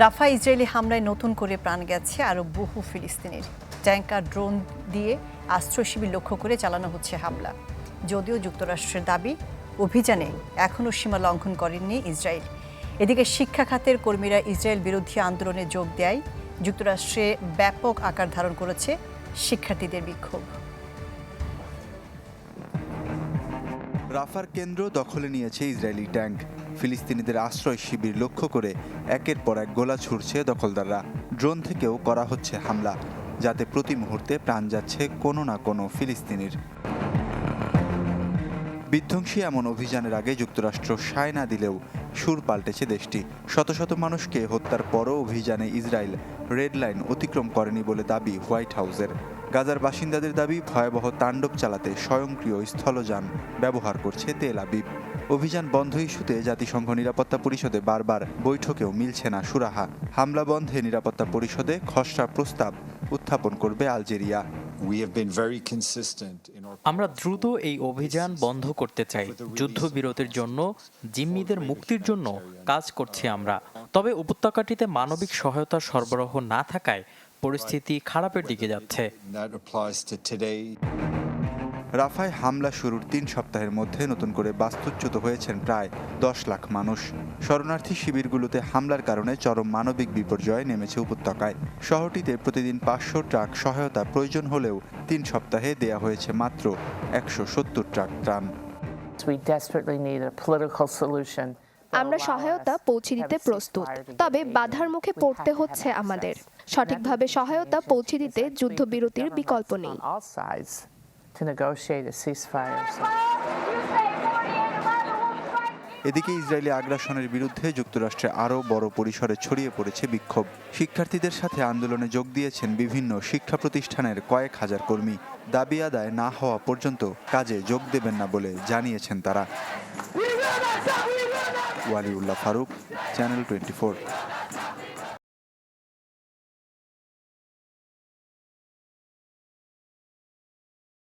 রাফা Israeli হামলায় নতুন করে প্রাণ গেছে আরও বহু ফিলিস্তিনির। ট্যাঙ্কার ড্রোন দিয়ে আশ্রয় শিবির লক্ষ্য করে চালানো হচ্ছে হামলা। যদিও যুক্তরাষ্ট্রের দাবি, অভিযানে এখনও সীমা লঙ্ঘন করেননি ইসরায়েল। এদিকে শিক্ষা খাতের কর্মীরা ইসরায়েল বিরোধী আন্দোলনে যোগ দেয়। যুক্তরাষ্ট্রে ব্যাপক আকার ধারণ করেছে শিক্ষার্থীদের বিক্ষোভ। রাফার কেন্দ্র দখলে নিয়েছে ইসরায়েলি ট্যাঙ্ক। ফিলিস্তিনিদের আশ্রয় শিবির লক্ষ্য করে একের পর এক গোলা ছুড়ছে দখলদাররা। ড্রোন থেকেও করা হচ্ছে হামলা, যাতে প্রতি মুহূর্তে প্রাণ যাচ্ছে কোনো না কোনো ফিলিস্তিনির। বিধ্বংসী এমন অভিযানের আগে যুক্তরাষ্ট্র সায় না দিলেও সুর পাল্টেছে দেশটি। শত শত মানুষকে হত্যার পরও অভিযানে ইসরায়েল রেড লাইন অতিক্রম করেনি বলে দাবি হোয়াইট হাউসের। গাজার বাসিন্দাদের দাবি ভয়াবহ তাণ্ডব চালাতে স্বয়ংক্রিয় স্থলযান ব্যবহার করছে তেল আবিব। অভিযান বন্ধ ইস্যুতে জাতিসংঘ নিরাপত্তা পরিষদে বারবার বৈঠকেও মিলছে না সুরাহা। হামলা বন্ধে নিরাপত্তা পরিষদে খসড়া প্রস্তাব উত্থাপন করবে আলজেরিয়া। আমরা দ্রুত এই অভিযান বন্ধ করতে চাই। যুদ্ধবিরতির জন্য জিম্মিদের মুক্তির জন্য কাজ করছি আমরা। তবে উপত্যকাটিতে মানবিক সহায়তা সরবরাহ না থাকায় পরিস্থিতি খারাপের দিকে যাচ্ছে. রাফায় হামলা শুরুর তিন সপ্তাহের মধ্যে নতুন করে বাস্তুচ্যুত হয়েছেন প্রায় দশ লাখ মানুষ। শরণার্থী শিবিরগুলোতে হামলার কারণে চরম মানবিক বিপর্যয় নেমেছে উপত্যকায়। শহরটিতে প্রতিদিন পাঁচশো ট্রাক সহায়তা প্রয়োজন হলেও তিন সপ্তাহে দেয়া হয়েছে মাত্র একশো সত্তর ট্রাক ত্রাণ। আমরা সহায়তা পৌঁছে দিতে প্রস্তুত তবে বাধার মুখে পড়তে হচ্ছে আমাদের. সঠিকভাবে সহায়তা পৌঁছে দিতে যুদ্ধবিরতির বিকল্প নেই। এদিকে ইসরায়েলি আগ্রাসনের বিরুদ্ধে যুক্তরাষ্ট্রে আরও বড় পরিসরে ছড়িয়ে পড়েছে বিক্ষোভ। শিক্ষার্থীদের সাথে আন্দোলনে যোগ দিয়েছেন বিভিন্ন শিক্ষা প্রতিষ্ঠানের কয়েক হাজার কর্মী। দাবি আদায় না হওয়া পর্যন্ত কাজে যোগ দেবেন না বলে জানিয়েছেন তারা। Waliullah Faruk, channel twenty